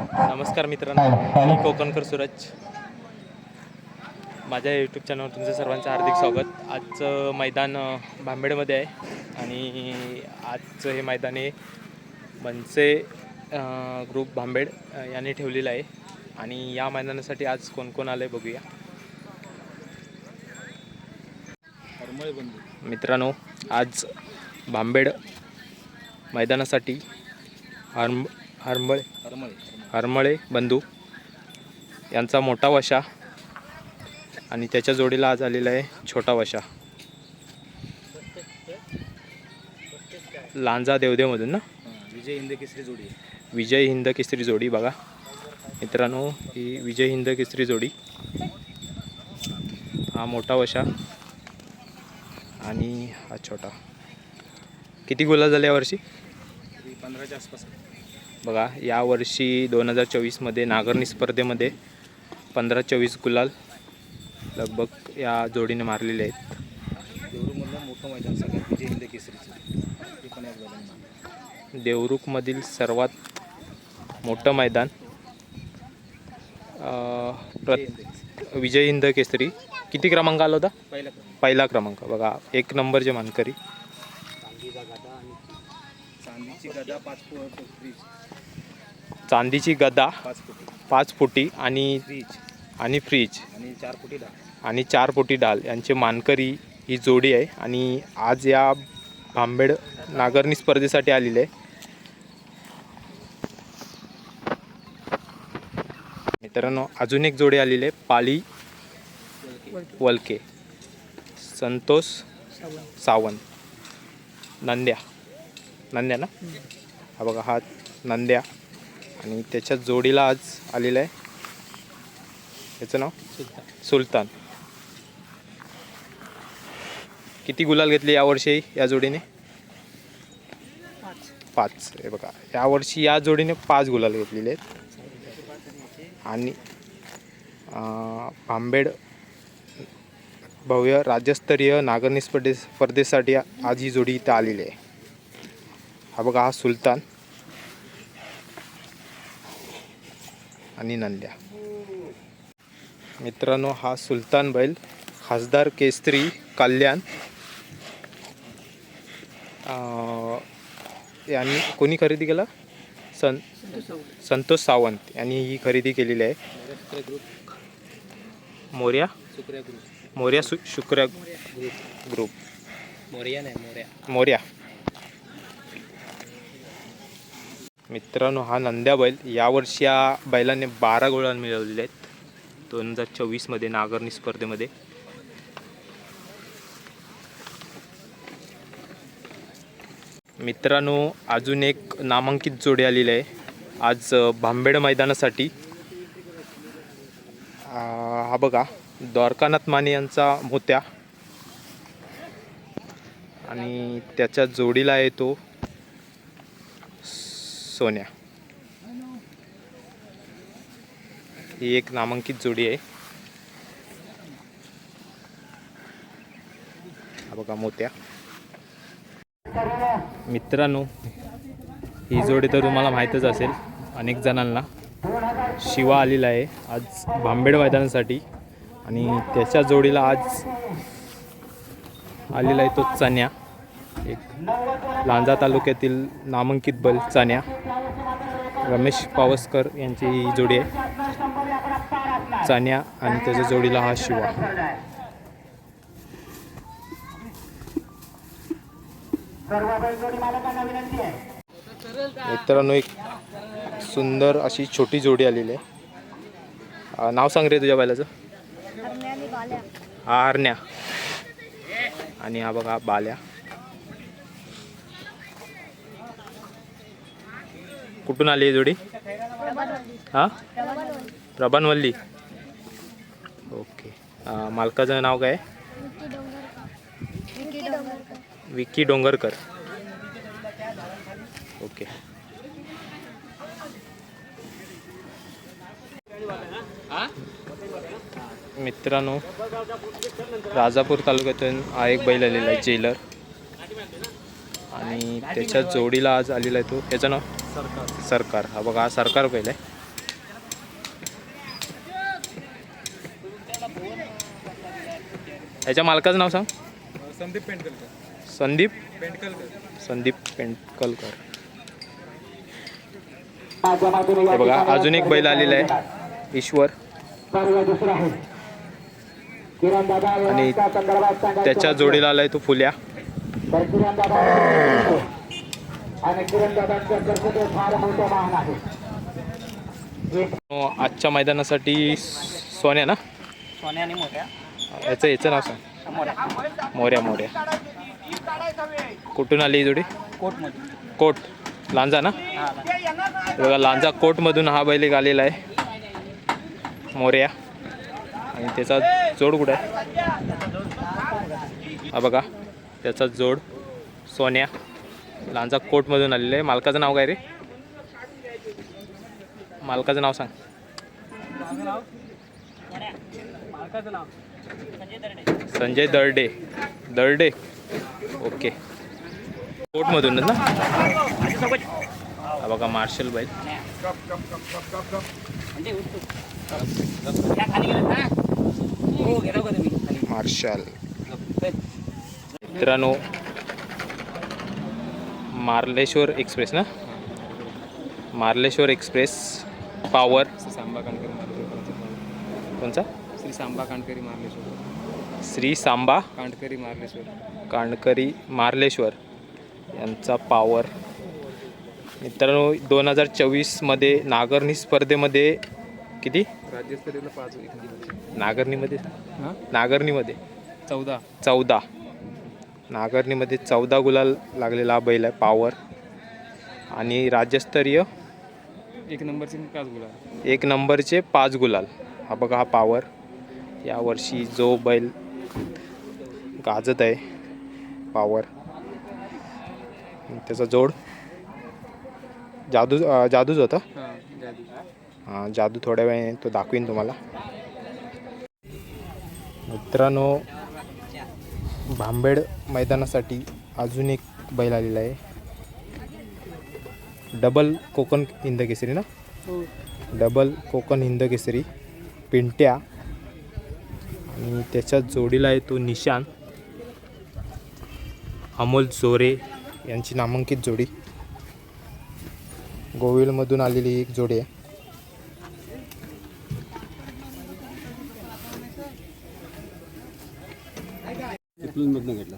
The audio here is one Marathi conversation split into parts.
नमस्कार मित्रांनो. मी कोकणकर सूरज. माझ्या यूट्यूब चॅनलवर तुमचं सर्वांचं हार्दिक स्वागत. आजचं मैदान भांबेडमध्ये आहे. आणि आजचं हे मैदान हे मनसे ग्रुप भांबेड यांनी ठेवलेलं आहे. आणि या मैदानासाठी आज कोण कोण आलं आहे बघूया. मित्रांनो आज भांबेड मैदानासाठी हरम हरंबळे हरमळे. बंधू यांचा मोठा वशा आणि त्याच्या जोडीला आज आलेला आहे छोटा वशा. लांजा देवदेवमधून ना? विजय हिंद केसरी जोडी विजय हिंद केसरी जोडी बघा. मित्रांनो ही विजय हिंद केसरी जोडी. हा मोठा वशा आणि हा छोटा. किती गुलाल झाले यावर्षी पंधराच्या आसपास. बघा यावर्षी दोन हजार चोवीसमध्ये नागरणी स्पर्धेमध्ये पंधरा चोवीस गुलाल लगभग या जोडीने मारलेले आहेत. देवरूमधलं मोठं मैदान सगळ्यात विजय हिंद केसरीचं. ते पण एक झालं देवरुखमधील सर्वात मोठं मैदान प्र विजय हिंद केसरी. किती क्रमांक आला होता? पहिला क्रमांक. बघा एक नंबरचे मानकरी. चांदीची गदा पाच फूट चांदीची गदा पाच फुटी. पाच फुटी आणि फ्रीज. आणि फ्रीज. आणि चार फुटी दहा आणि चार पोटी डाल यांचे मानकरी ही जोडी आहे. आणि आज या भांबेड नागरणी स्पर्धेसाठी आलेले आहे. मित्रांनो अजून एक जोडी आलेली आहे. पाली वलके संतोष सावंत. नंद्या. नंद्या ना हा बघा हा नंद्या. आणि त्याच्या जोडीला आज आलेला आहे. त्याचं नाव? सुलतान. किती गुलाल घेतले यावर्षी या जोडीने? पाच. हे बघा यावर्षी या जोडीने पाच गुलाल घेतलेले आहेत. आणि भांबेड भव्य राज्यस्तरीय नागरणी स्पर्धे स्पर्धेसाठी आज ही जोडी इथं आलेली आहे. हा बघा हा सुलतान आणि नंद्या. मित्रांनो हा सुलतान बैल खासदार केसरी कल्याण. यांनी कोणी खरेदी केला? सन संतोष सावंत यांनी ही खरेदी केलेली आहे. मोर्या? मोर्या सु शुक्र ग्रुप ग्रुप. मोर्या नाही मोर्या. मोर्या. मित्रांनो हा नंद्या बैल. यावर्षी या बैलाने बारा गोळा मिळवलेले आहेत. दोन हजार चोवीसमध्ये नागरणी स्पर्धेमध्ये. मित्रांनो अजून एक नामांकित जोडी आलेली आहे. आज भांबेड मैदानासाठी. हा बघा द्वारकानाथ माने यांचा मोत्या. आणि त्याच्या जोडीला आहे तो सोन्या. ही एक नामांकित जोडी आहे. हा बघा मोत्या. मित्रांनो ही जोडी तर तुम्हाला माहीतच असेल अनेक जणांना. शिवा आलेला आहे आज भांबेड मैदानासाठी आणि त्याच्या जोडीला आज आलेला आहे तो चण्या एक लांजा तालुक्यातील नामांकित बल चण्या रमेश पावसकर यांची ही जोडी आहे. चण्या आणि त्याच्या जोडीला हा शिवा. मित्रांनो एक सुंदर अशी छोटी जोडी आलेली आहे. नाव सांग रे तुझ्या बैलाचं हरण्याने बाल्या. हा हरण्या. आणि हा बघा बाल्या. कुठून आली आहे जोडी? हां? हा प्रभानवल्ली ओके मालकाचं नाव काय? विक्की डोंगरकर डोंगरकर विक्की डोंगरकर. ओके. मित्रांनो राजापूर तालुक्यातून हा एक बैल आलेला आहे जेलर. आणि त्याच्या जोडीला आज आलेला आहे तो. याचं नाव? सरकार. हा बघा हा सरकार पहिलं. आहे याच्या मालकाचं नाव सांग. संदीप पेंडकलकर. संदीप? पेंडकलकर. संदीप पेंडकलकर. बघा अजून एक बैल आलेला आहे. ईश्वर. आणि त्याच्या जोडीला आलाय तो फुल्या. आजच्या मैदानासाठी सोन्या ना? सोन्या आणि मोठ्या. याचं याचं नाव सांग. मोऱ्या. मोऱ्या कुठून आली जोडी? कोट. लांजा ना? बघा लांजा कोटमधून हा बैल एक आलेला आहे. मोर्या आणि त्याचा जोड कुठं आहे? हा बघा त्याचा जोड सोन्या. लांजा कोटमधून आलेला आहे. मालकाचं नाव काय रे? मालकाचं नाव सांग. संजय दर्डे. दर्डे. ओके. कोटमधूनच ना? हा बघा मार्शल खाली मार्शल. मित्रांनो मार्लेश्वर एक्सप्रेस ना? Marleshwar express power. Shri Samba Marleshwar कोणचा? श्री सांबा कांडकरी मार्लेश्वर. श्री सांबा कांडकरी मार्लेश्वर. कांडकरी मार्लेश्वर यांचा पॉवर. मित्रांनो दोन हजार चोवीसमध्ये नागरणी स्पर्धेमध्ये किती? राज्यस्तरीयला पाच नागरणीमध्ये? नागरणीमध्ये. चौदा. चौदा. नागरणीमध्ये चौदा गुलाल लागलेला हा बैल आहे पॉवर आणि राज्यस्तरीय? एक नंबरचे पाच गुला एक नंबरचे पाच गुलाल. हा बघा हा पॉवर यावर्षी जो बैल गाजत आहे पॉवर त्याचा जोड. जादू जादूच होता? हां जादू. हा जादू थोड्या वेळाने तो दाखवीन तुम्हाला. मित्रांनो भांबेड मैदानासाठी अजून एक बैल आलेला आहे. डबल कोकण हिंद केसरी ना डबल कोकण हिंद केसरी पिंट्या आणि त्याच्या जोडीला आहे तो निशान अमोल जोरे यांची नामांकित जोडी. गोविलमधून आलेली एक जोडी आहे. मधनं घेतला.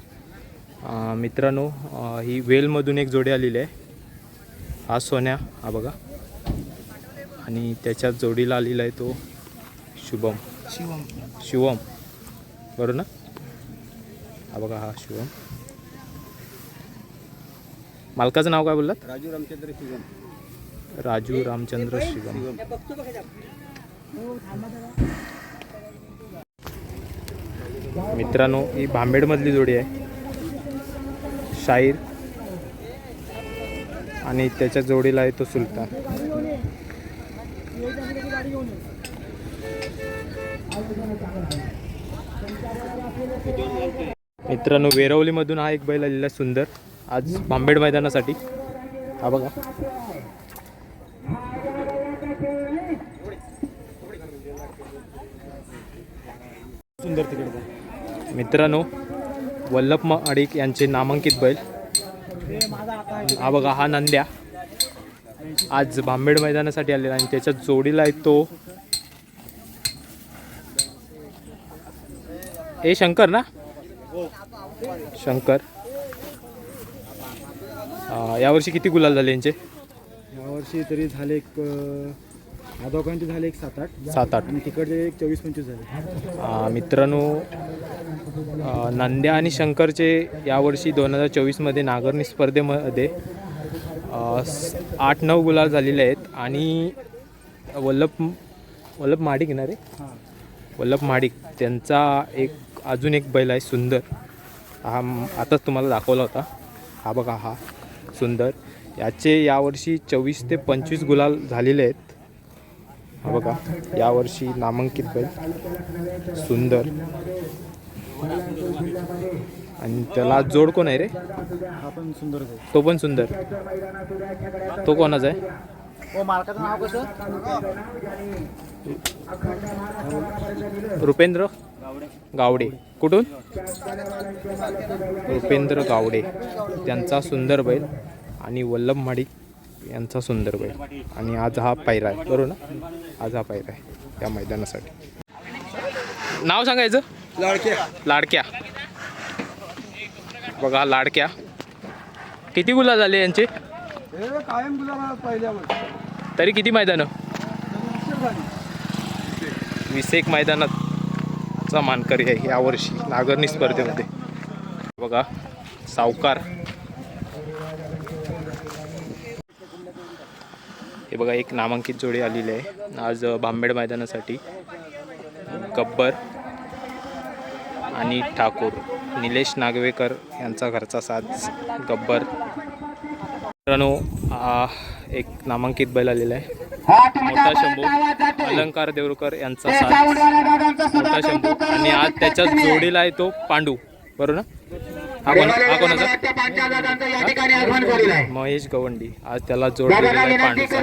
अं, मित्रांनो अं, ही वेलमधून एक जोडी आलेली आहे. हा सोन्या हा बघा. आणि त्याच्या जोडीला आलेला आहे तो शुभम. शिवम. शिवम. बरोबर ना? हा बघा हा शिवम मालकाचं नाव काय बोललात? राजू रामचंद्र शिवम. राजू रामचंद्र शिवम. मित्रांनो ही भांबेडमधली जोडी आहे. शाहीर. आणि त्याच्या जोडीला आहे तो सुलतान. मित्रांनो वेरवलीमधून हा एक बैल आलेला सुंदर. आज भांबेड मैदानासाठी. हा बघा. सुंदर तिकडे मित्रांनो वल्लभ अडिक यांचे नामांकित बैल. हा बघा हा नंद्या. आज भांबेड मैदानासाठी आलेला आणि त्याच्या जोडीला आहे तो. ए शंकर ना? शंकर. यावर्षी किती गुलाल झाले यांचे? यावर्षी तरी झाले एक ह्या दोघांचे झाले एक सात आठ. सात आठ. आणि तिकडचे एक चोवीस पंचवीस झाले. अ, मित्रांनो अ, नंद्या आणि शंकरचे यावर्षी दोन हजार चोवीसमध्ये नागरणी स्पर्धेमध्ये अ, स- आठ नऊ गुलाल झालेले आहेत. आणि वल्लभ वल्लभ माडिक ना रे? हां. वल्लभ माडिक त्यांचा एक अजून एक बैल आहे सुंदर. हा म- आताच तुम्हाला दाखवला होता. हा बघा हा सुंदर. याचे यावर्षी चोवीस ते पंचवीस गुलाल झालेले आहेत. हा बघा यावर्षी नामांकित बैल सुंदर. आणि त्याला जोड कोण आहे रे? हा पण सुंदरच आहे तो पण सुंदर. तो कोणाचा आहे? रुपेंद्र गावडे. कुठून? रुपेंद्र गावडे. त्यांचा सुंदर बैल. आणि वल्लभ माडिक यांचा सुंदर बैल. आणि आज हा पायरा आहे. बरोबर ना? आज हा पायरा आहे त्या मैदानासाठी. नाव सांगायचं? लाडक्या. लाडक्या. बघा लाडक्या. किती गुला झाले यांचे? कायम तरी किती मैदानं? वीस एक मैदानाचा मानकरी आहे यावर्षी नागरणी स्पर्धेमध्ये. बघा सावकार. हे बघा एक नामांकित जोडी आलेली आहे. आज भांबेड मैदानासाठी गब्बर आणि ठाकूर निलेश नागवेकर यांचा घरचा साथ गब्बर. मित्रांनो एक नामांकित बैल आलेला आहे. मोठा शंभू अलंकार देवरकर यांचा साथ मोठा शंभू. आणि आज त्याच्या जोडीला आहे तो पांडू बरोबर ना? महेश गवंडी. आज त्याला जोडलेला आहे पांडूचा.